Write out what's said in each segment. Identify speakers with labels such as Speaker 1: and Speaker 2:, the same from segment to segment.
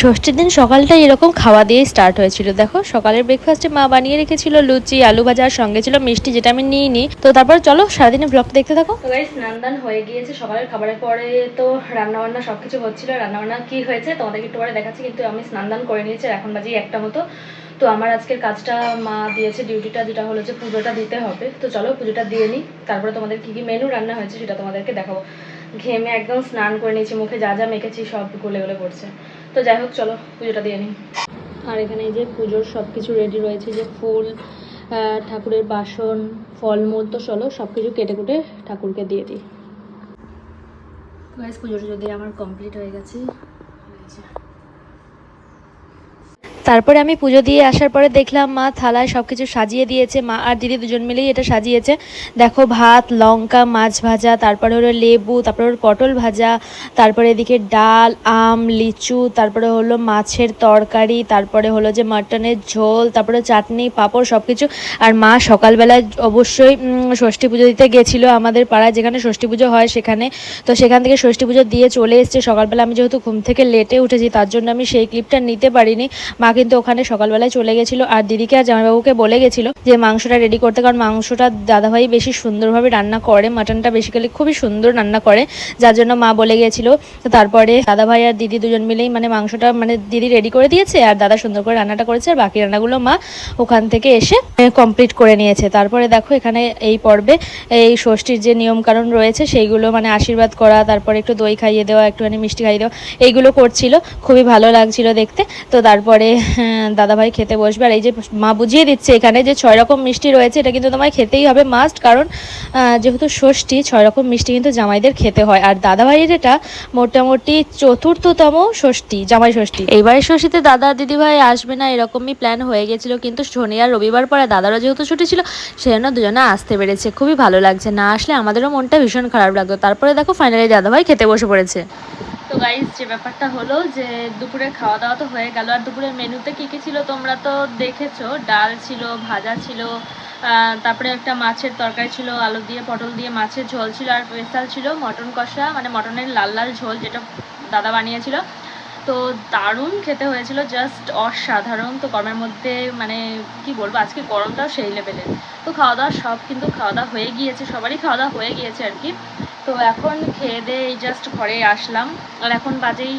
Speaker 1: ষষ্ঠীর দিন সকালটা এরকম খাওয়া দিয়ে স্টার্ট হয়েছিল। দেখো, সকালের ব্রেকফাস্টে মা বানিয়ে রেখেছিল লুচি, আলু ভাজার সঙ্গে ছিল মিষ্টি, যেটা আমি নিয়ে নিই তো তারপর চলো সারাদিনের ব্লগ দেখতে থাকো। স্নান দান হয়ে গিয়েছে। সকালের খাবারের পরে তো রান্না বান্না সবকিছু হচ্ছিল। রান্না বান্না কি হয়েছে তোমাদেরকে একটু পরে দেখাচ্ছি, কিন্তু আমি স্নান দান করে নিয়েছি এখন বাজি একটা মতো। তো আমার আজকের কাজটা মা দিয়েছে, ডিউটিটা যেটা হলো যে পুজোটা দিতে হবে। তো চলো পুজোটা দিয়ে নিই, তারপরে তোমাদের কি কি মেনু রান্না হয়েছে সেটা তোমাদেরকে দেখাবো। ঘেমে একদম স্নান করে নিয়েছি, মুখে যা যা মেখেছি সব গলে গলে পড়ছে। তো যাই হোক, চলো পুজোটা দিয়ে নিই। আর এখানে যে পুজোর সব কিছু রেডি রয়েছে, যে ফুল ঠাকুরের বাসন, ফলমূল, তো চলো সব কিছু কেটে কুটে ঠাকুরকে দিয়ে দিই। পুজোটা যদি আমার কমপ্লিট হয়ে গেছে। তারপরে আমি পুজো দিয়ে আসার পরে দেখলাম, মা থালায় সব কিছু সাজিয়ে দিয়েছে। মা আর দিদি দুজন মিলেই এটা সাজিয়েছে। দেখো ভাত, লঙ্কা, মাছ ভাজা, তারপরে হলো লেবু, তারপরে হলো পটল ভাজা, তারপরে এদিকে ডাল, আম, লিচু, তারপরে হলো মাছের তরকারি, তারপরে হলো যে মাটনের ঝোল, তারপরে চাটনি, পাঁপড় সব কিছু আর মা সকালবেলায় অবশ্যই ষষ্ঠী পুজো দিতে গেছিল আমাদের পাড়ায়, যেখানে ষষ্ঠী পুজো হয় সেখানে। তো সেখান থেকে ষষ্ঠী পুজো দিয়ে চলে এসছে। সকালবেলা আমি যেহেতু ঘুম থেকে লেটে উঠেছি, তার জন্য আমি সেই ক্লিপটা নিতে পারিনি। মা কিন্তু ওখানে সকালবেলায় চলে গেছিল। আর দিদিকে আর জামাইবাবুকে বলে গেছিল যে, মাংসটা রেডি করতে। কারণ মাংসটা দাদাভাই বেশি সুন্দরভাবে রান্না করে মাটনটা বেসিক্যালি খুবই সুন্দর রান্না করে। যার জন্য মা বলে গেছিল। তারপরে দাদাভাই আর দিদি দুজন মিলেই মানে মাংসটা মানে দিদি রেডি করে দিয়েছে, আর দাদা সুন্দর করে রান্নাটা করেছে। আর বাকি রান্নাগুলো মা ওখান থেকে এসে কমপ্লিট করে নিয়েছে। তারপরে দেখো এখানে এই পর্বে এই ষষ্ঠীর যে নিয়ম কারণ রয়েছে, সেইগুলো মানে আশীর্বাদ করা, তারপরে একটু দই খাইয়ে দেওয়া, একটুখানি মিষ্টি খাইয়ে দেওয়া, এইগুলো করছিল। খুবই ভালো লাগছিল দেখতে। তো তারপরে দাদাভাই খেতে বসবে। আর এই যে মা বুঝিয়ে দিচ্ছে এখানে যে ছয় রকম মিষ্টি রয়েছে, এটা কিন্তু তোমায় খেতেই হবে মাস্ট কারণ যেহেতু ষষ্ঠী, ছয় রকম মিষ্টি কিন্তু জামাইদের খেতে হয়। আর দাদাভাইয়ের এটা মোটামুটি চতুর্থতম ষষ্ঠী, জামাই ষষ্ঠী। এইবারের ষষ্ঠীতে দাদা, দিদিভাই আসবে না, এরকমই প্ল্যান হয়ে গেছিল। কিন্তু শনি আর রবিবার পরে দাদারা যেহেতু ছুটি ছিল, সেজন্য দুজনে আসতে পেরেছে। খুবই ভালো লাগছে। না আসলে আমাদেরও মনটা ভীষণ খারাপ লাগতো তারপরে দেখো ফাইনালি দাদাভাই খেতে বসে পড়েছে। তো গাইজ যে ব্যাপারটা হলো যে দুপুরে খাওয়া দাওয়া তো হয়ে গেল। আর দুপুরের মেনুতে কী কী ছিল তোমরা তো দেখেছ? ডাল ছিল, ভাজা ছিল তারপরে একটা মাছের তরকারি ছিল, আলু দিয়ে, পটল দিয়ে মাছের ঝোল ছিল, আর স্পেশাল ছিল মটন কষা মানে মটনের লাল লাল ঝোল যেটা দাদা বানিয়েছিল। তো দারুণ খেতে হয়েছিল জাস্ট অসাধারণ। তো গরমের মধ্যে মানে কি বলব, আজকে গরমটাও সেই লেভেলের তো খাওয়া দাওয়া সব কিন্তু খাওয়া দাওয়া হয়ে গিয়েছে, সবারই খাওয়া দাওয়া হয়ে গিয়েছে আর কি। তো এখন খেয়ে দিয়ে জাস্ট ঘরে আসলাম। আর এখন বাজেই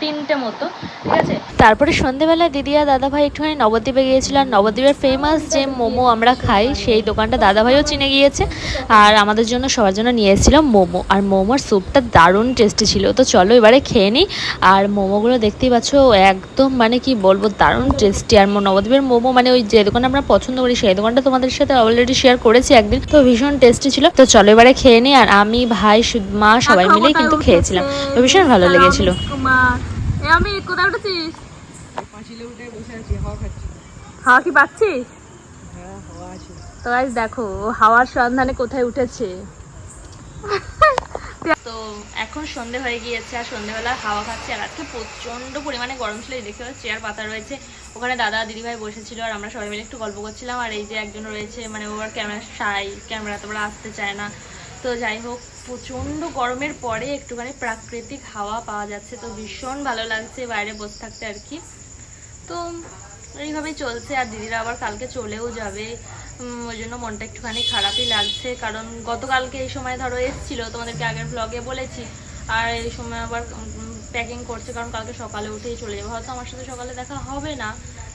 Speaker 1: তিনটে মতো, ঠিক আছে? তারপরে সন্ধেবেলা দিদি আর দাদাভাই একটুখানি নবদ্বীপে গিয়েছিল। আর নবদ্বীপের ফেমাস যে মোমো আমরা খাই, সেই দোকানটা দাদাভাইও চিনে গিয়েছে। আর আমাদের জন্য সবার জন্য নিয়ে এসেছিলাম মোমো। আর মোমোর স্যুপটা দারুণ টেস্টি ছিল। তো চলো এবারে খেয়ে নিই। আর মোমোগুলো দেখতেই পাচ্ছ, একদম মানে কি বলব, দারুণ টেস্টি আর নবদ্বীপের মোমো মানে ওই যে দোকান আমরা পছন্দ করি, সেই দোকানটা তোমাদের সাথে অলরেডি শেয়ার করেছি একদিন। তো ভীষণ টেস্টি ছিল। তো চলো এবারে খেয়ে নিই। আর আমি, ভাই শুধু- মা সবাই মিলেই কিন্তু খেয়েছিলাম। তো ভীষণ ভালো লেগেছিল।
Speaker 2: আমি কোথায় উঠেছিস? হাওয়া কি পাচ্ছিস তো গাইস দেখো হাওয়ার সন্ধানে কোথায় উঠেছে।
Speaker 1: তো এখন সন্ধে হয়ে গিয়েছে আর সন্ধেবেলা হাওয়া খাচ্ছে। আর আজকে প্রচণ্ড পরিমাণে গরম ছিল এই দেখতে চেয়ার পাতা রয়েছে। ওখানে দাদা দিদিভাই বসেছিল আর আমরা সবাই মিলে একটু গল্প করছিলাম। আর এই যে একজন রয়েছে মানে ওর ক্যামেরা সাই ক্যামেরা তোমরা আসতে চায় না। তো যাই হোক, প্রচণ্ড গরমের পরে একটুখানি প্রাকৃতিক হাওয়া পাওয়া যাচ্ছে, তো ভীষণ ভালো লাগছে বাইরে বসে থাকতে আর কি। তো এইভাবেই চলছে, আর দিদিরা আবার কালকে চলেও যাবে। ওই জন্য মনটা একটুখানি খারাপই লাগছে, কারণ গতকালকে এই সময় ধরো এসছিল, তোমাদেরকে আগের ব্লগে বলেছি, আর এই সময় আবার প্যাকিং করছে, কারণ কালকে সকালে উঠেই চলে যাবে। হয়তো আমার সাথে সকালে দেখা হবে না,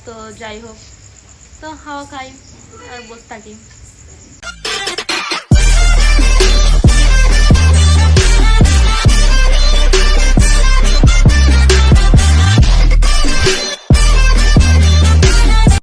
Speaker 1: তো যাই হোক। তো হাওয়া খাই, আর বসে থাকি।